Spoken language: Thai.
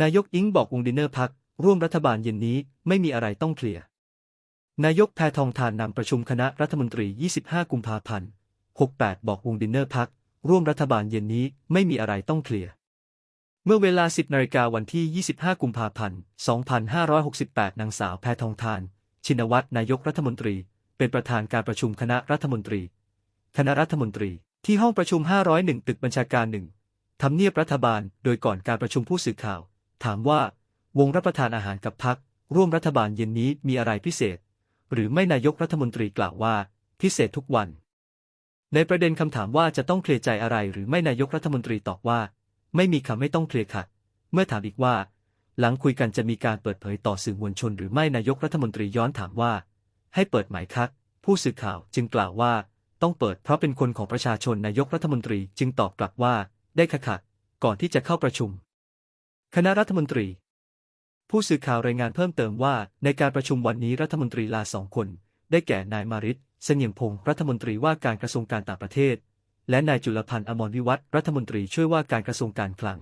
นายกอิงบอกวงดินเนอร์พักร่วมรัฐบาลเย็นนี้ไม่มีอะไรต้องเคลียร์นายกแพทองทานนำประชุมคณะรัฐมนตรี 25 กุมภาพันธ์ 68 บอกวงดินเนอร์พักร่วมรัฐบาลเย็นนี้ไม่มีอะไรต้องเคลียร์ เมื่อเวลา 10 นาฬิกาวันที่ 25 กุมภาพันธ์ 2568 นางสาวแพทองทาน ชินวัตรนายกรัฐมนตรี เป็นประธานการประชุมคณะรัฐมนตรี คณะรัฐมนตรี ที่ห้องประชุม 501 ตึกบัญชาการหนึ่งทำเนียบรัฐบาล โดยก่อนการประชุมผู้สื่อข่าว ถามว่าวงรับประทานอาหารกับพักร่วมรัฐบาลเย็นนี้มีอะไรพิเศษ หรือไม่นายกรัฐมนตรีกล่าวว่า พิเศษทุกวัน ในประเด็นคำถามว่าจะต้องเคลียร์ใจอะไรหรือไม่นายกรัฐมนตรีตอบว่า ไม่มีคำไม่ต้องเคลียร์ค่ะเมื่อถามอีกว่า หลังคุยกันจะมีการเปิดเผยต่อสื่อมวลชน หรือไม่นายกรัฐมนตรีย้อนถามว่า ให้เปิดหมายคะผู้สื่อข่าวจึงกล่าวว่า ต้องเปิดเพราะเป็นคนของประชาชนนายกรัฐมนตรีจึงตอบกลับว่า ได้ค่ะค่ะก่อนที่จะเข้าประชุม คณะรัฐมนตรี ผู้สื่อข่าวรายงานเพิ่มเติมว่า ในการประชุมวันนี้รัฐมนตรีลาสองคน ได้แก่นายมาริตเสงี่ยมพงศ์รัฐมนตรีว่าการกระทรวงการต่างประเทศ และนายจุลพันธ์อมรวิวัฒรัฐมนตรีช่วยว่าการกระทรวงการคลัง